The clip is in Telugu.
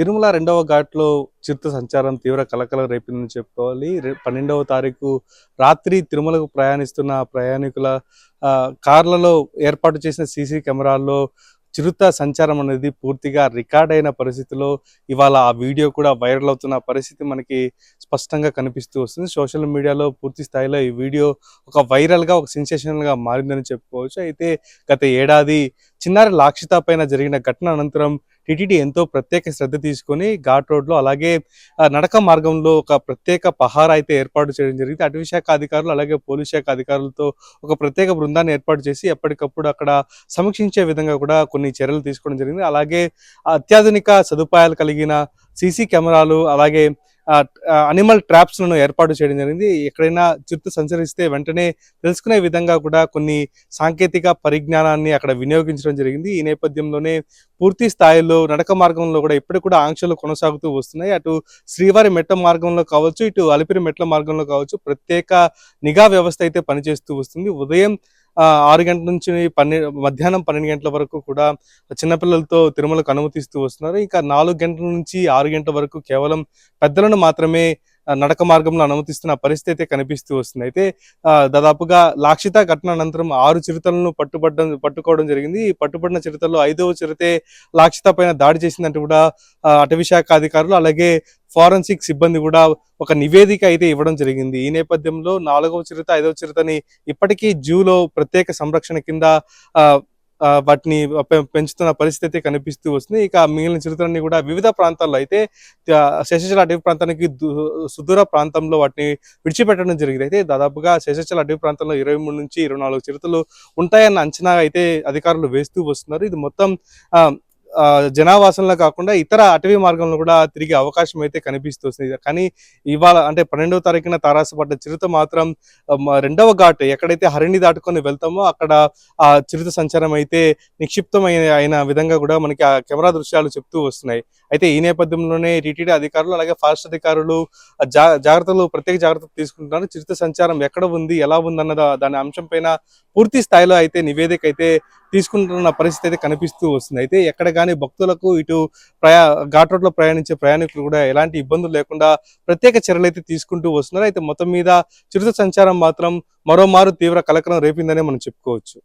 తిరుమల రెండవ ఘాట్లో చిరుత సంచారం తీవ్ర కలకలం రేపిందని చెప్పుకోవాలి. పన్నెండవ తారీఖు రాత్రి తిరుమలకు ప్రయాణిస్తున్న ప్రయాణికుల కార్లలో ఏర్పాటు చేసిన సీసీ కెమెరాల్లో చిరుత సంచారం అనేది పూర్తిగా రికార్డ్ అయిన పరిస్థితిలో ఇవాళ ఆ వీడియో కూడా వైరల్ అవుతున్న పరిస్థితి మనకి స్పష్టంగా కనిపిస్తూ వస్తుంది. సోషల్ మీడియాలో పూర్తి స్థాయిలో ఈ వీడియో ఒక వైరల్గా ఒక సెన్సేషనల్గా మారిందని చెప్పుకోవచ్చు. అయితే గత ఏడాది చిన్నారి లాక్షిత పైన జరిగిన ఘటన అనంతరం టీటీడీ ఎంతో ప్రత్యేక శ్రద్ధ తీసుకొని ఘాట్ రోడ్లో అలాగే నడక మార్గంలో ఒక ప్రత్యేక పహారా అయితే ఏర్పాటు చేయడం జరిగింది. అటవీ శాఖ అధికారులు అలాగే పోలీస్ శాఖ అధికారులతో ఒక ప్రత్యేక బృందాన్ని ఏర్పాటు చేసి ఎప్పటికప్పుడు అక్కడ సమీక్షించే విధంగా కూడా కొన్ని చర్యలు తీసుకోవడం జరిగింది. అలాగే అత్యాధునిక సదుపాయాలు కలిగిన సీసీ కెమెరాలు అలాగే అనిమల్ ట్రాప్స్లను ఏర్పాటు చేయడం జరిగింది. ఎక్కడైనా చిరుత సంచరిస్తే వెంటనే తెలుసుకునే విధంగా కూడా కొన్ని సాంకేతిక పరిజ్ఞానాన్ని అక్కడ వినియోగించడం జరిగింది. ఈ నేపథ్యంలోనే పూర్తి స్థాయిలో నడక మార్గంలో కూడా ఇప్పటికి కూడా ఆంక్షలు కొనసాగుతూ వస్తున్నాయి. అటు శ్రీవారి మెట్ల మార్గంలో కావచ్చు ఇటు అలిపిరి మెట్ల మార్గంలో కావచ్చు ప్రత్యేక నిఘా వ్యవస్థ అయితే పనిచేస్తూ వస్తుంది. ఉదయం ఆరు గంటల నుంచి పన్నె మధ్యాహ్నం పన్నెండు గంటల వరకు కూడా చిన్నపిల్లలతో తిరుమలకు అనుమతిస్తూ వస్తున్నారు. ఇంకా నాలుగు గంటల నుంచి ఆరు గంటల వరకు కేవలం పెద్దలను మాత్రమే నడక మార్గంలో అనుమతిస్తున్న పరిస్థితి అయితే కనిపిస్తూ వస్తుంది. అయితే దాదాపుగా లాక్షిత ఘటన అనంతరం ఆరు చిరుతలను పట్టుబడ్డం పట్టుకోవడం జరిగింది. ఈ పట్టుబడిన చిరుతల్లో ఐదవ చిరుతే లాక్షిత పైన దాడి చేసిందంటూ కూడా అటవీ శాఖ అధికారులు అలాగే ఫారెన్సిక్ సిబ్బంది కూడా ఒక నివేదిక అయితే ఇవ్వడం జరిగింది. ఈ నేపథ్యంలో నాలుగవ చిరుత ఐదవ చిరుతని ఇప్పటికీ జూలో ప్రత్యేక సంరక్షణ కింద వాటిని పెంచుతున్న పరిస్థితి కనిపిస్తూ వస్తుంది. ఇక మిగిలిన చిరుతలన్నీ కూడా వివిధ ప్రాంతాల్లో అయితే శేషచల శేషాచల అటవీ ప్రాంతానికి దు- సుదూర ప్రాంతంలో వాటిని విడిచిపెట్టడం జరిగింది. అయితే దాదాపుగా శేషాచల అటవీ ప్రాంతంలో ఇరవై మూడు నుంచి ఇరవై నాలుగు చిరుతలు ఉంటాయన్న అంచనా అయితే అధికారులు వేస్తూ వస్తున్నారు. ఇది మొత్తం ఆ, జనావాసంలో కాకుండా ఇతర అటవీ మార్గంలో కూడా తిరిగే అవకాశం అయితే కనిపిస్తూ వస్తుంది. కానీ ఇవాళ అంటే పన్నెండవ తారీఖున తారాసపడ్డ చిరుత మాత్రం రెండవ ఘాట్ ఎక్కడైతే హరిణి దాటుకొని వెళ్తామో అక్కడ ఆ చిరుత సంచారం అయితే నిక్షిప్తమైన అయిన విధంగా కూడా మనకి ఆ కెమెరా దృశ్యాలు చెప్తూ వస్తున్నాయి. అయితే ఈ నేపథ్యంలోనే టీటీడీ అధికారులు అలాగే ఫారెస్ట్ అధికారులు జాగ్రత్తలు ప్రత్యేక జాగ్రత్తలు తీసుకుంటున్నారు. చిరుత సంచారం ఎక్కడ ఉంది ఎలా ఉంది అన్నది దాని అంశం పైన పూర్తి స్థాయిలో అయితే నివేదిక అయితే తీసుకుంటున్న పరిస్థితి అయితే కనిపిస్తూ వస్తుంది. అయితే ఎక్కడ కానీ భక్తులకు ఇటు ప్రయా ఘాట్ రోడ్లో ప్రయాణించే ప్రయాణికులు కూడా ఎలాంటి ఇబ్బందులు లేకుండా ప్రత్యేక చర్యలు అయితే తీసుకుంటూ వస్తున్నారు. అయితే మొత్తం మీద చిరుత సంచారం మాత్రం మరోమారు తీవ్ర కలకలం రేపిందనే మనం చెప్పుకోవచ్చు.